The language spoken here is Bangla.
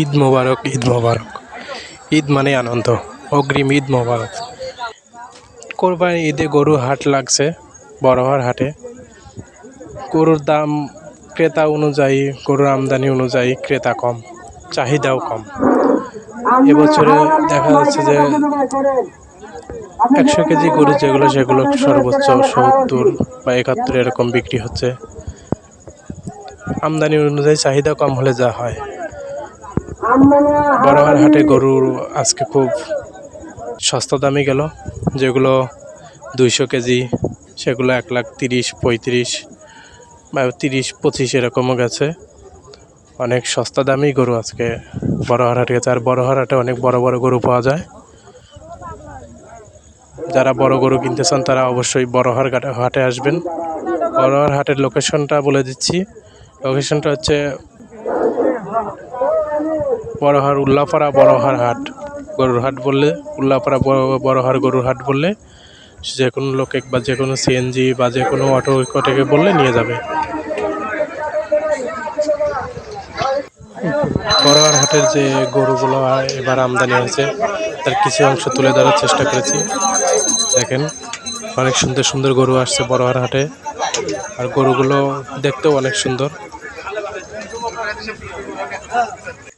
ঈদ মোবারক ঈদ মোবারক। ঈদ মানে আনন্দ, অগ্রিম ঈদ মোবারক। কোরবানি ঈদে গরু হাট লাগছে বড়হার হাটে। গরুর দাম ক্রেতা অনুযায়ী, গরুর আমদানি অনুযায়ী ক্রেতা কম, চাহিদাও কম। এবছরে দেখা যাচ্ছে যে একশো কেজি গরু যেগুলো, সেগুলো সর্বোচ্চ সত্তর বা একাত্তর এরকম বিক্রি হচ্ছে। আমদানি অনুযায়ী চাহিদা কম হলে যা হয়। বড়হার হাটে গরুর আজকে খুব সস্তা দামে গেল। যেগুলো দুইশো কেজি, সেগুলো এক লাখ তিরিশ, পঁয়ত্রিশ বা তিরিশ, পঁচিশ এরকমও গেছে। অনেক সস্তা দামেই গরু আজকে বড়হার হাটে গেছে। আর বড়হার হাটে অনেক বড় বড় গরু পাওয়া যায়। যারা বড় গরু কিনতে চান, তারা অবশ্যই ঘাটে হাটে আসবেন। বড়হার হাটের লোকেশনটা বলে দিচ্ছি। লোকেশনটা হচ্ছে বড়হার উল্লাপাড়া, বড়হার হাট। গরুর হাট বললে, উল্লাপাড়া বড় বড়হার গরুর হাট বললে, যে কোনো লোকে বা যে কোনো সিএনজি বা যে কোনো অটো কটেকে বললে নিয়ে যাবে। বড়হার হাটের যে গরুগুলো এবার আমদানি হয়েছে, তার কিছু অংশ তুলে ধরার চেষ্টা করেছি। দেখেন, অনেক সুন্দর সুন্দর গরু আসছে বড়হার হাটে। আর গরুগুলো দেখতেও অনেক সুন্দর। ¿Cómo que?